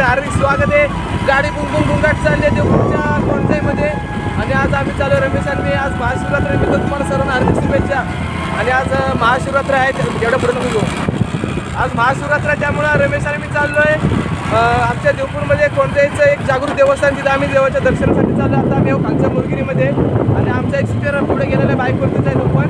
आपलं हार्दिक स्वागत आहे. गाडी बुंबुंग गुंगाट चालली आहे देवपूरच्या कोणत्याहीमध्ये आणि आज आम्ही चालू आहे रमेश आणि मी. आज महाशिवरात्र मी तुम्हाला सर्वांना हार्दिक शुभेच्छा. आणि आज महाशिवरात्र आहे. ते- जेवढं पुढे घेऊ. आज महाशिवरात्र त्यामुळं रमेश आणि मी चाललो आहे आमच्या देवपूरमध्ये कोणत्याहीचं एक जागृत देवस्थान तिथं आम्ही देवाच्या दर्शनासाठी चाललो आता आम्ही खालच्या मुलगिरीमध्ये. आणि आमचा एक स्पीकर पुढे गेलेला आहे बाईकवरतीच आहे तो पण.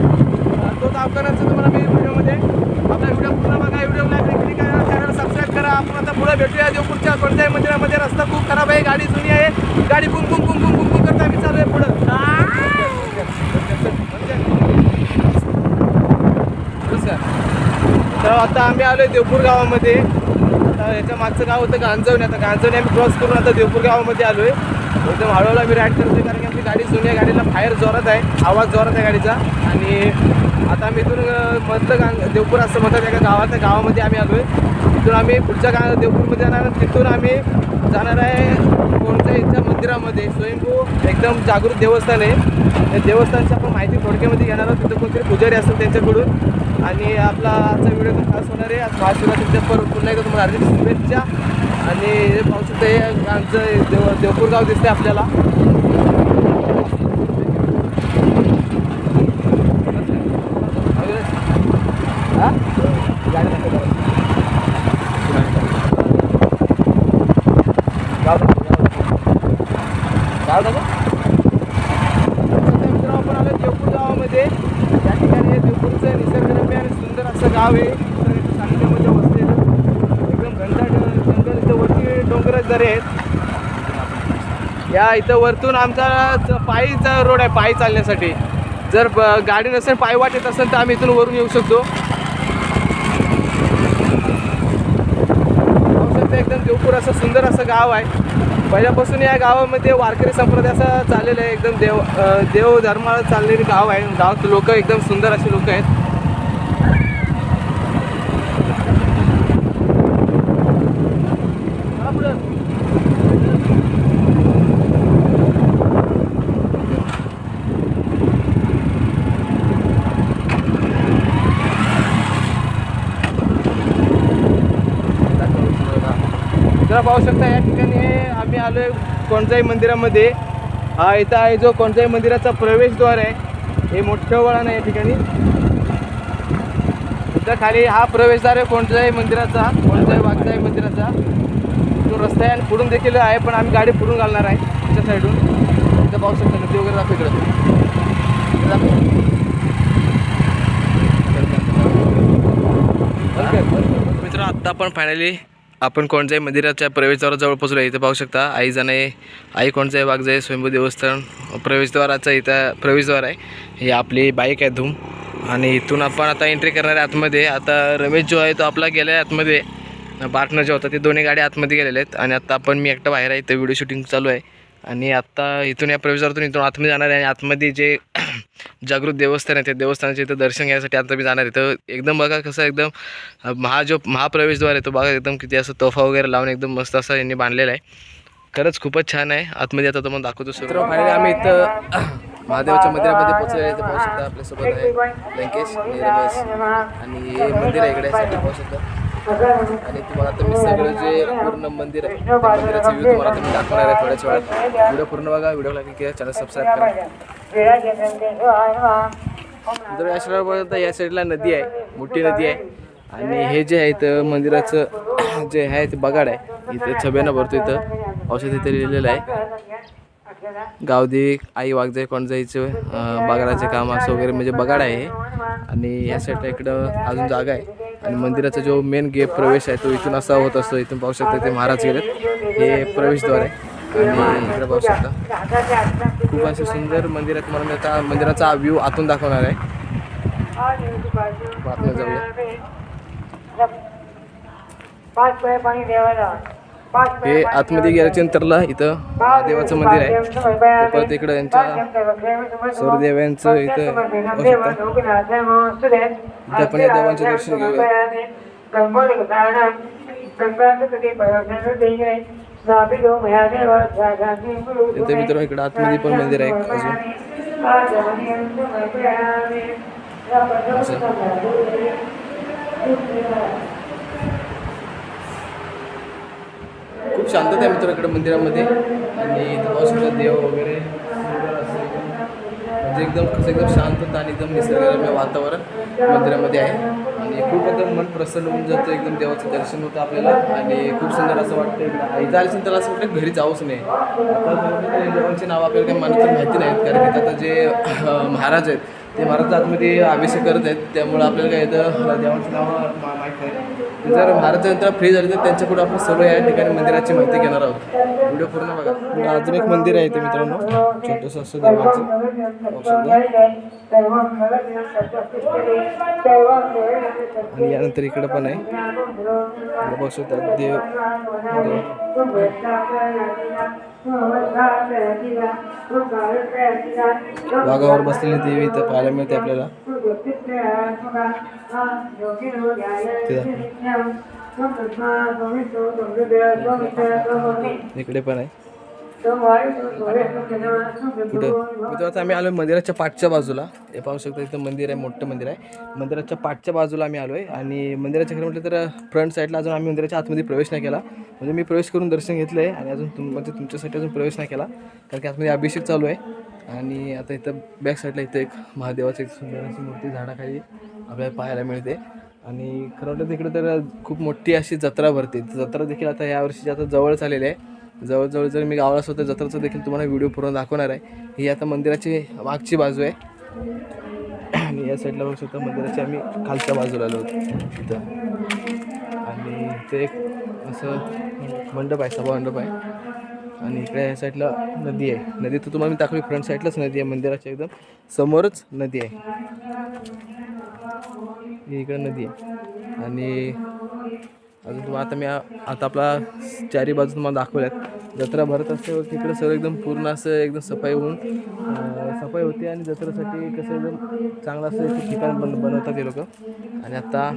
तो दाखवण्याचं तुम्हाला मी व्हिडिओमध्ये आपला व्हिडिओ पूर्ण बघा. व्हिडिओ लाईक क्लिक करा. चॅनल सबस्क्राईब करा. आपण आता पुढे भेटूया. देवपूरच्या कोणत्याही मंदिरामध्ये रस्ता खूप खराब आहे. गाडी जुनी आहे. गाडी कुम कुम कुम कुम कुम करता आम्ही चालू आहे पुढं. तर आता आम्ही आलो आहे देवपूर गावामध्ये. याच्या मागचं गाव होतं गांजवणे. आता गांजवणे आम्ही क्रॉस करून आता देवपूर गावामध्ये आलो आहे एकदम हळूहळू आम्ही राईड करतोय कारण की आमची गाडी जुनी आहे. गाडीला बाहेर जोरात आहे. आवाज जोरात आहे गाडीचा. आणि आता आम्ही इथून मधलं गांग देवपूर असं म्हणतात एका गावात गावामध्ये आम्ही आलो आहे तिथून आम्ही पुढच्या गा देवपूरमध्ये जाणार तिथून आम्ही जाणार आहे कोणत्या इथल्या मंदिरामध्ये. स्वयंभू एकदम जागृत देवस्थान आहे. त्या देवस्थानची आपण माहिती थोडक्यामध्ये घेणार आहोत. तिथं कोणतरी पुजारी असेल त्यांच्याकडून. आणि आपला आजचा व्हिडिओ पण खास होणार आहे. आज महाशिवरात्रीच्या पर पुन्हा एकदा तुम्हाला हार्दिक शुभेच्छा. आणि हे पाहू शकता हे आमचं देव देवपूर गाव दिसतं आपल्याला हा? गाडी दाखव जरा. गाव दाखव, गाव दाखव. काय दाखव. मित्र आपण आलो देवपूर गावामध्ये. या ठिकाणी हे देवपूरचं निसर्गरम्य आणि सुंदर असं गाव आहे. निसर्गाच्या सानिध्यामध्ये वसलेलं एकदम घनदाट जंगल. इथं वरती डोंगर दरे आहेत. या इथं वरतून आमचा पायीचा रोड आहे पायी चालण्यासाठी. जर ब- गाडी नसेल पाय वाटत येत असेल तर आम्ही इथून वरून येऊ शकतो. पाहू एकदम देवपूर असं सुंदर असं गाव आहे. पहिल्यापासून या गावामध्ये वारकरी संप्रदाय असा चाललेला आहे. एकदम देव देव धर्माला चाललेले गाव आहे. गावात लोक एकदम सुंदर असे लोक आहेत चला पुढं. जरा पाहू शकता या ठिकाणी. आम्ही आलोय कोणत्याही मंदिरामध्ये. हा इथं आहे जो कोणत्याही मंदिराचा प्रवेशद्वार आहे. हे मोठं वळण आहे या ठिकाणी. इथं खाली हा प्रवेशद्वार आहे कोणत्याही मंदिराचा कोणत्याही वागताही मंदिराचा. तो रस्ता आहे आणि पुढून देखील आहे पण आम्ही गाडी पुढून घालणार आहे त्याच्या साईडून. इथं पाहू शकता नदी वगैरे दाखव इकडं. मित्र आत्ता आपण फायनली आपण कोणत्याही मंदिराच्या प्रवेशद्वाराजवळ पोचलो इथं पाहू शकता. आई जाणे आई कोणत्याही वाघजाई स्वयंभू देवस्थान प्रवेशद्वाराचा इथं प्रवेशद्वार आहे. ही आपली बाईक आहे धूम. आणि इथून आपण आता एंट्री करणार आहे आतमध्ये. आता रमेश जो आहे तो आपला गेला आहे आतमध्ये. पार्टनर जो होता ते दोन्ही गाड्या आतमध्ये गेलेले आहेत. आणि आता आपण मी एकटा बाहेर आहे इथं व्हिडिओ शूटिंग चालू आहे. आणि आत्ता इथून या प्रवेशद्वारातून इथून आतमध्ये जाणार आहे आणि आतमध्ये जे जागृत देवस्थान आहे त्या देवस्थानाचे इथं दर्शन घ्यायसाठी आता मी जाणार आहे. तर एकदम बघा कसं एकदम महा जो महाप्रवेशद्वार आहे तो बघा एकदम किती असं तोफा वगैरे लावून एकदम मस्त असं यांनी बांधलेला आहे. खरंच खूपच छान आहे. आतमध्ये आता तुम्हाला दाखवतो सर फायनली आम्ही इथं महादेवाच्या मंदिरामध्ये पोहोचलेलो आहे. इथं पाहू शकता आपल्यासोबत आहे लंकेश आणि हे मंदिर आहे इकडे साठी पाहू शकता. आणि तुम्हाला आता मी सगळं जे पूर्ण मंदिर आहे त्या मंदिराचा व्ह्यू तुम्हाला तुम्ही दाखवणार आहे थोड्याच वेळात. व्हिडिओ पूर्ण बघा व्हिडिओ लागेल की चॅनल सबस्क्राईब करा. तर या साईडला या साईडला नदी आहे मोठी नदी आहे. आणि हे जे आहे इथं मंदिराचं जे आहे ते बगाड आहे. इथं छब्यानं भरतो इथं. औषध इथे लिहिलेलं आहे. गावदी आई वाघजाई कोणजाईचं जायचं बागाडाचे काम असं वगैरे म्हणजे बगाड आहे आणि या साईडला इकडं अजून जागा आहे. आणि मंदिराचा जो मेन गेट प्रवेश आहे तो इथून असा होत असतो इथून पाहू शकता ते महाराज गेलेत. हे प्रवेशद्वार आहे. आणि इकडे पाहू शकता. खूप असं सुंदर मंदिरात म्हणून तुम्हाला आता मंदिराचा व्ह्यू आतून दाखवणार आहे. जाऊया. पाच पाणी देवाला. हे आतमध्ये गेल्याच्या नंतरला इथं महादेवाचं मंदिर आहे. परत इकडं यांच्या सूर्यदेवांचं इथं इथं आपण या देवांचे दर्शन घेऊया. इथे मित्रांनो इकडं आतमध्ये पण मंदिर आहे अजून. खूप शांतता आहे मित्राकडे मंदिरामध्ये. आणि इथं देव वगैरे एकदम म्हणजे एकदम कसं एकदम शांतता आणि एकदम निसर्गरम्य वातावरण मंदिरामध्ये आहे. आणि खूप एकदम मन प्रसन्न होऊन जातं एकदम देवाचं दर्शन होतं आपल्याला. आणि खूप सुंदर असं वाटतं इथं आलं त्याला असं वाटतं घरी जाऊच नाही आता देवांचे नाव आपल्याला काही मनात माहिती नाहीत कारण की आता जे महाराज आहेत ते महाराज आतमध्ये अभिषेक करत आहेत. त्यामुळे आपल्याला काय येतं देवांचं नाव माहीत नाही. जर भारत नंतर फ्री झाले तर त्यांच्याकडून आपण सर्व या ठिकाणी मंदिराची माहिती घेणार आहोत. व्हिडिओ पूर्ण बघा. अजून एक मंदिर आहे ते मित्रांनो. छोटंसं असं देवाचं. आणि यानंतर इकडं पण आहे. बसवतात देव. भागावर बसलेली देवी इथं पाहायला मिळते आपल्याला. इकडे पण आहे. कुठं मित्र आता आम्ही आलो मंदिराच्या पाठच्या बाजूला. हे पाहू शकता इथं मंदिर आहे मोठं मंदिर आहे. मंदिराच्या पाठच्या बाजूला आम्ही आलो आहे आणि मंदिराच्या खरं म्हटलं तर फ्रंट साईडला अजून आम्ही मंदिराच्या आतमध्ये प्रवेश नाही केला. म्हणजे मी प्रवेश करून दर्शन घेतलं आहे आणि अजून तुम म्हणजे तुमच्यासाठी अजून प्रवेश नाही केला. कारण की आतमध्ये अभिषेक चालू आहे. आणि आता इथं बॅक साईडला इथं एक महादेवाची एक सुंदर अशी मूर्ती झाडाखाली आपल्याला पाहायला मिळते. आणि खरं म्हटलं तिकडे तर खूप मोठी अशी जत्रा भरते. जत्रा देखील आता यावर्षी आता जवळच आलेली आहे. जवळजवळ जर मी गावाला असतो तर जत्राचं देखील तुम्हाला व्हिडिओ पूर्ण दाखवणार आहे ही आता मंदिराची मागची बाजू आहे. आणि या साईडला बघू शकता मंदिराची आम्ही खालच्या बाजूला आलो होतो तिथं आणि ते एक असं मंडप आहे सभा मंडप आहे. आणि इकडे या साईडला नदी आहे. नदी तर तुम्हाला मी दाखवली फ्रंट साईडलाच नदी आहे मंदिराच्या एकदम समोरच नदी आहे. ही इकडे नदी आहे. आणि अजून तुम्हाला आता मी आता आपला चारी बाजू तुम्हाला दाखवल्यात. जत्रा भरत असल्यावर तिकडे सगळं एकदम पूर्ण असं एकदम सफाई होऊन सफाई होते आणि जत्रेसाठी कसं एकदम चांगलं असं एक ठिकाण बन बनवतात ते लोक. आणि आता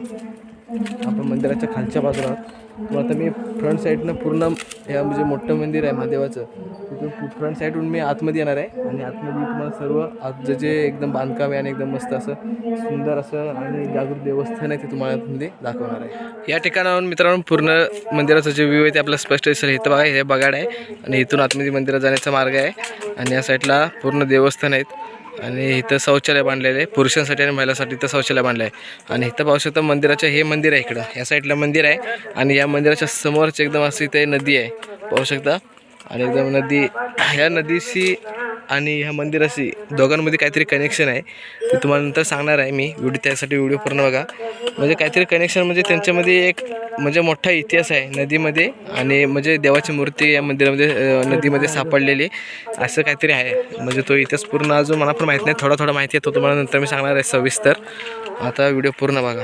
आपण मंदिराच्या खालच्या बाजूला मग तुम्हाला आता मी फ्रंट साईडनं पूर्ण या म्हणजे मोठं मंदिर आहे महादेवाचं. तिथून फ्रंट साईडहून मी आतमध्ये येणार आहे. आणि आतमध्ये तुम्हाला सर्व आत जे जे एकदम बांधकाम आहे आणि एकदम मस्त असं सुंदर असं आणि जागृत देवस्थान आहे ते तुम्हाला आतमध्ये दाखवणार आहे. या ठिकाणाहून मित्रांनो पूर्ण मंदिराचं जे व्ह्यू आहे ते आपल्याला स्पष्ट दिसेल. तर बघा हे बगाड आहे. आणि इथून आतमध्ये मंदिरात जाण्याचा मार्ग आहे. आणि या साईडला पूर्ण देवस्थान आहेत. आणि इथं शौचालय बांधलेलं आहे. पुरुषांसाठी आणि महिलांसाठी इथं शौचालय बांधलं आहे आणि इथं पाहू शकता मंदिराचं हे मंदिर आहे इकडं. या साईडला मंदिर आहे. आणि या मंदिराच्या समोरच एकदम असं इथे नदी आहे. पाहू शकता. आणि एकदम नदी ह्या नदीशी आणि ह्या मंदिराशी दोघांमध्ये काहीतरी कनेक्शन आहे. ते तुम्हाला नंतर सांगणार आहे मी. व्हिडिओ त्यासाठी व्हिडिओ पूर्ण बघा. म्हणजे काहीतरी कनेक्शन म्हणजे त्यांच्यामध्ये एक म्हणजे मोठा इतिहास आहे नदीमध्ये आणि म्हणजे देवाची मूर्ती या मंदिरामध्ये नदीमध्ये सापडलेली असं काहीतरी आहे. म्हणजे तो इतिहास पूर्ण अजून मला पण माहीत नाही. थोडा थोडा माहिती आहे तो तुम्हाला. नंतर मी सांगणार आहे सविस्तर. आता व्हिडिओ पूर्ण बघा.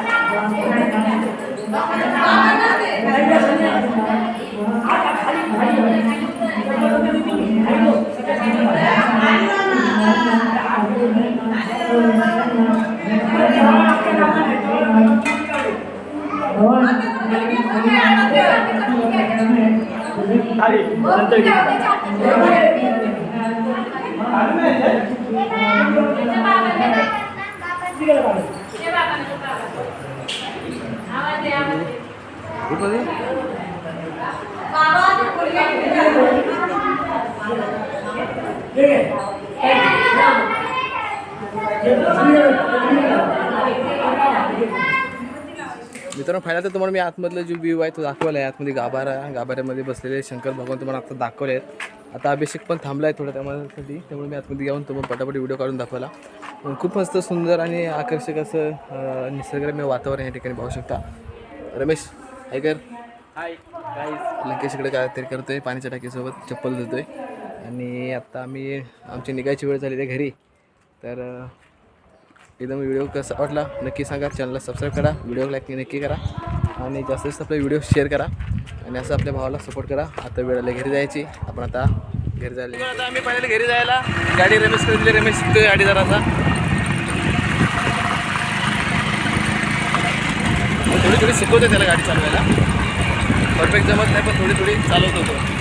ताली नंतर घे ठीक आहे मित्रांनो फायदा तर तुम्हाला मी आतमधलं जो व्ह्यू आहे तो दाखवला आहे. आतमध्ये गाभारा गाभाऱ्यामध्ये बसलेले शंकर भगवान तुम्हाला आता दाखवले आहेत. आता अभिषेक पण थांबला आहे थोडा त्यामध्ये त्यामुळे मी आतमध्ये जाऊन तुम्हाला पटापट व्हिडिओ काढून दाखवला. पण खूप मस्त सुंदर आणि आकर्षक असं निसर्गरम्य वातावरण या ठिकाणी पाहू शकता. रमेश ऐकर हाय लंकेश इकडे काहीतरी करतोय पाण्याच्या टाकीसोबत चप्पल धुतोय आणि आता आम्ही आमची निघायची वेळ झाली आहे घरी. तर एकदम व्हिडिओ कसा वाटला नक्की सांगा. चॅनलला सबस्क्राईब करा व्हिडिओ लाईक नक्की करा. आणि जास्तीत जास्त आपले व्हिडिओ शेअर करा. आणि असं आपल्या भावाला सपोर्ट करा. आता वेळेला घरी जायची. आपण आता घरी जायला आता आम्ही पहिले घरी जायला. गाडी रमेश दिली रमेश शिकतोय गाडी जरासा थोडी थोडी शिकवतो त्याला गाडी चालवायला. परफेक्ट जमत नाही पण थोडी थोडी चालवत होतो